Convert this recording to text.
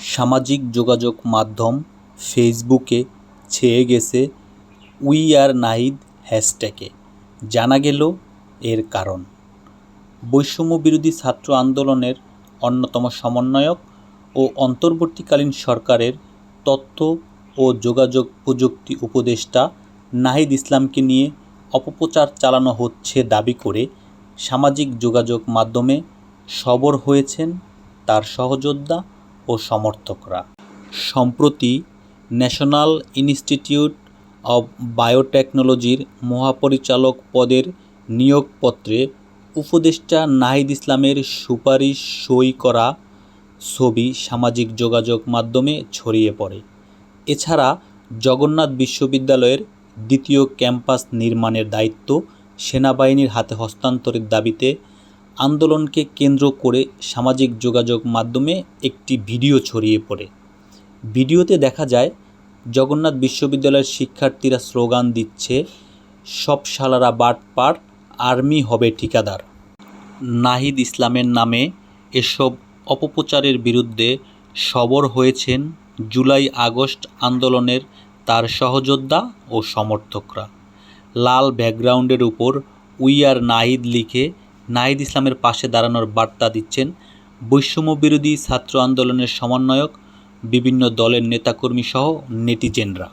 সামাজিক যোগাযোগ মাধ্যম ফেসবুকে ছেয়ে গেছে উই আর নাহিদ হ্যাশট্যাগে। জানা গেল এর কারণ। বৈষম্য বিরোধী ছাত্র আন্দোলনের অন্যতম সমন্বয়ক ও অন্তর্বর্তীকালীন সরকারের তথ্য ও যোগাযোগ প্রযুক্তি উপদেষ্টা নাহিদ ইসলামকে নিয়ে অপপ্রচার চালানো হচ্ছে দাবি করে সামাজিক যোগাযোগ মাধ্যমে সবর হয়েছেন তার সহযোদ্ধা ও সমর্থকরা। সম্প্রতি ন্যাশনাল ইনস্টিটিউট অব বায়োটেকনোলজির মহাপরিচালক পদের নিয়োগপত্রে উপদেষ্টা নাহিদ ইসলামের সুপারিশ সই করা ছবি সামাজিক যোগাযোগ মাধ্যমে ছড়িয়ে পড়ে। এছাড়া জগন্নাথ বিশ্ববিদ্যালয়ের দ্বিতীয় ক্যাম্পাস নির্মাণের দায়িত্ব সেনাবাহিনীর হাতে হস্তান্তরের দাবিতে আন্দোলনকে কেন্দ্র করে সামাজিক যোগাযোগ মাধ্যমে একটি ভিডিও ছড়িয়ে পড়ে। ভিডিওতে দেখা যায়, জগন্নাথ বিশ্ববিদ্যালয়ের শিক্ষার্থীরা স্লোগান দিচ্ছে, সব শালারা বাটপার আর্মি হবে ঠিকাদার। নাহিদ ইসলামের নামে এসব অপপ্রচারের বিরুদ্ধে সরব হয়েছেন জুলাই আগস্ট আন্দোলনের তার সহযোদ্ধা ও সমর্থকরা। লাল ব্যাকগ্রাউন্ডের উপর উই আর নাহিদ লিখে নাহিদ ইসলামের পাশে দাঁড়ানোর বার্তা দিচ্ছেন বৈষম্যবিরোধী ছাত্র আন্দোলনের সমন্বয়ক বিভিন্ন দলের নেতাকর্মীসহ নেটিজেনরা।